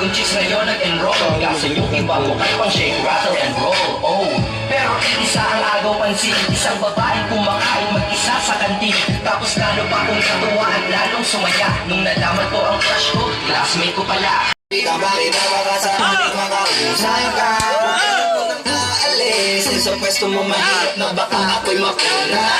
bagong chicks ngayon nag-enroll. Kaso yung iba mukhang pang shake, rattle and roll. Oh, pero isa ang agaw pansin Isang babaeng kumakain mag-isa sa kantin. Tapos lalo pa kong katuwa at lalong sumaya. Nung nalaman ko ang crush ko, classmate ko pala. Di ka makitawa ka sa aking mga usay ka Huwag nang aalis Sa pwesto mo mahirap na baka ako'y makulada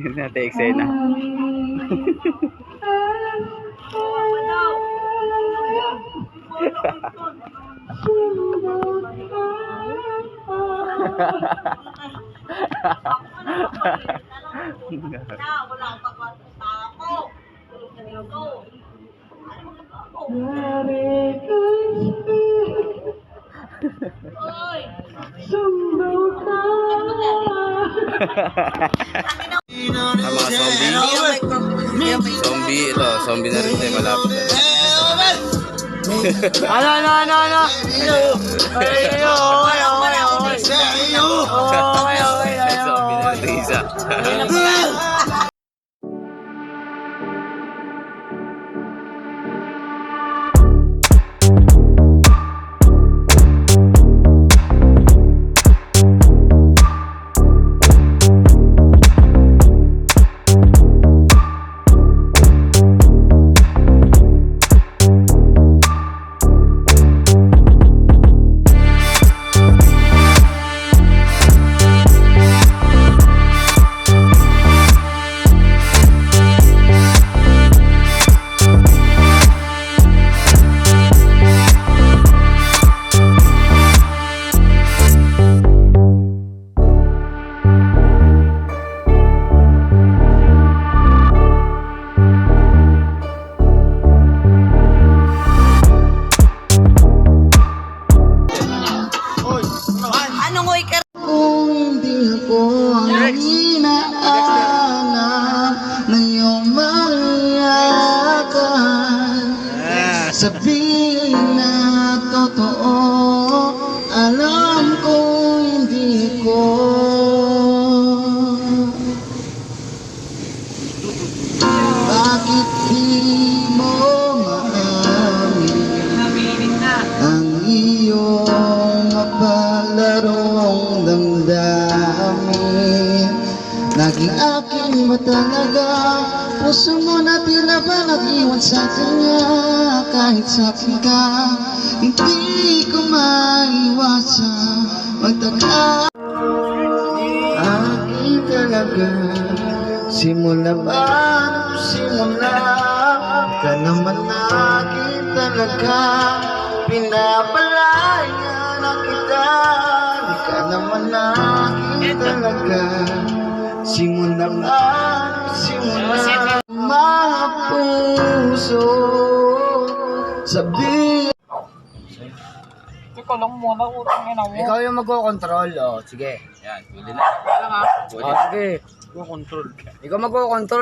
Yun natin eksena. Na, wala Ang mga zombie. Zombie, ito. Zombie na rin tayo malapit. Ano, ano, ano, ano? Ay, ay, ay, ay, ay. Ay, ay, ay, Zombie na rin isa. Sabihin na totoo, alam ko hindi ko. Bakit di mo maamin ang iyong mapalarong damdamin? Naging akin ba talaga? Puso mo na tila ba nag-iwan sa kanya? Kahit sa ka, hindi ko maiwasan magtaka. Akin talaga Simula ba nung simula Ka naman akin talaga Pinapalaya na kita Di ka naman akin talaga Simula ba nung simula Mga puso Sabi Ikaw yung magko-control, oh. Sige. Yan, pwede na. Oh, sige. Go control ka. Ikaw magko-control.